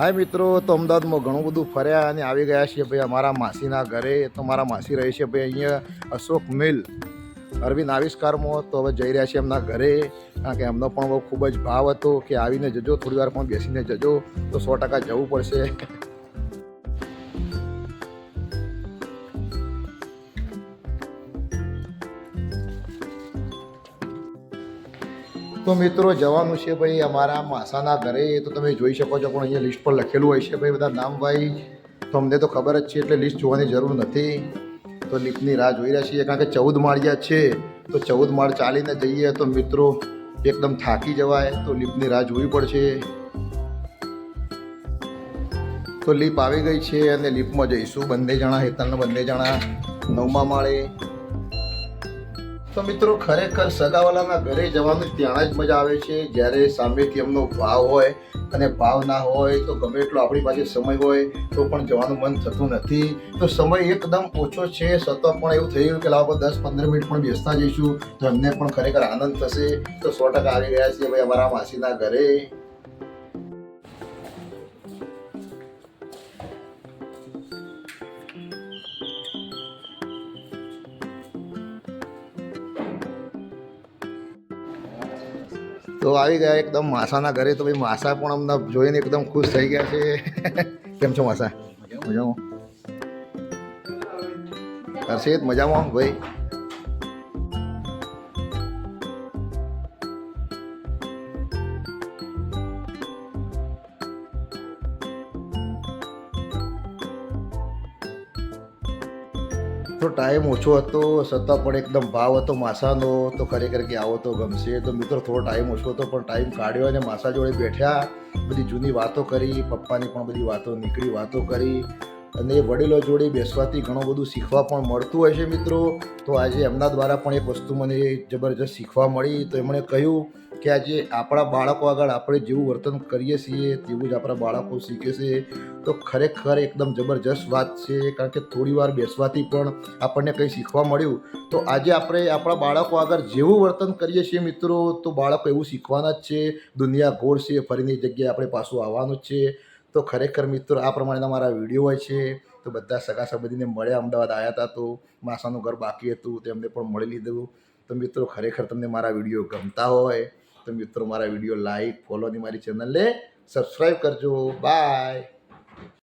હાય મિત્રો, તો અમદાવાદમાં ઘણું બધું ફર્યા અને આવી ગયા છીએ ભાઈ અમારા માસીના ઘરે. તો મારા માસી રહે છે ભાઈ અહીંયા અશોક મિલ, અરવિંદ આવિષ્કારમાં. તો હવે જઈ રહ્યા છીએ એમના ઘરે, કારણ કે એમનો પણ ખૂબ જ ભાવ હતો કે આવીને જજો, થોડી વાર પણ બેસીને જજો. તો સો ટકા જવું પડશે. તો મિત્રો, જવાનું છે ભાઈ અમારા માસાના ઘરે. એ તો તમે જોઈ શકો છો, પણ અહીંયા લિસ્ટ પર લખેલું હોય છે ભાઈ બધા નામ ભાઈ. તો અમને તો ખબર જ છે, એટલે લિસ્ટ જોવાની જરૂર નથી. તો લિફ્ટની રાહ જોઈ રહ્યા છીએ, કારણ કે ચૌદ માળિયા છે. તો ચૌદ માળ ચાલીને જઈએ તો મિત્રો, એકદમ થાકી જવાય. તો લિફ્ટની રાહ જોવી પડશે. તો લિપ આવી ગઈ છે અને લિફ્ટમાં જઈશું. બંને જણા, હેતલના બંને જણા નવમા માળે. તો મિત્રો ખરેખર સગાવાલાના ઘરે જવાનું ત્યાં જ મજા આવે છે. જ્યારે સામેથી એમનો ભાવ હોય અને ભાવ ના હોય, તો ગમે એટલો આપણી પાસે સમય હોય, તો પણ જવાનું મન થતું નથી. તો સમય એકદમ ઓછો છે. છતાં પણ એવું થઈ ગયું કે લાવો દસ પંદર મિનિટ પણ બેસતા જઈશું. તો એમને પણ ખરેખર આનંદ થશે. તો સો ટકા આવી ગયા છીએ ભાઈ અમારા માસીના ઘરે. તો આવી ગયા એકદમ માસાના ઘરે તો ભાઈ માસા પણ અમને જોઈને એકદમ ખુશ થઈ ગયા છે. કેમ છો માસા? મજામાં? હર્ષિત, મજામાં? ભાઈ? તો ટાઈમ ઓછો હતો છતાં પણ એકદમ ભાવ હતો, માસાનો. તો ખરેખર કે આવો તો ગમશે. તો મિત્રો, થોડો ટાઈમ ઓછો હતો, પણ ટાઈમ કાઢ્યો અને માસા જોડે બેઠ્યા. બધી જૂની વાતો કરી, પપ્પાની પણ બધી વાતો નીકળી, વાતો કરી. અને એ વડીલો જોડે બેસવાથી ઘણું બધું શીખવા પણ મળતું હોય છે મિત્રો. તો આજે એમના દ્વારા પણ એક વસ્તુ મને જબરજસ્ત શીખવા મળી. તો એમણે કહ્યું કે આજે આપણા બાળકો આગળ આપણે જેવું વર્તન કરીએ છીએ, તેવું જ આપણા બાળકો શીખે છે. તો ખરેખર એકદમ જબરજસ્ત વાત છે, કારણ કે થોડી વાર બેસવાથી પણ આપણને કંઈ શીખવા મળ્યું. તો આજે આપણે આપણા બાળકો આગળ જેવું વર્તન કરીએ છીએ મિત્રો, તો બાળકો એવું શીખવાના જ છે. દુનિયા ગોળ છે, ફરીની જગ્યાએ આપણે પાછું આવવાનું જ છે. તો ખરેખર મિત્રો, આ પ્રમાણેના મારા વીડિયો હોય છે. તો બધા સગા સંબંધીને મળ્યા, અમદાવાદ આવ્યા હતા તો માસાનું ઘર બાકી હતું, તેમને પણ મળી લીધું. તો મિત્રો, ખરેખર તમને મારા વીડિયો ગમતા હોય તો મિત્રો મારા વીડિયો લાઈક ફોલોની મારી ચેનલને સબસ્ક્રાઈબ કરજો. બાય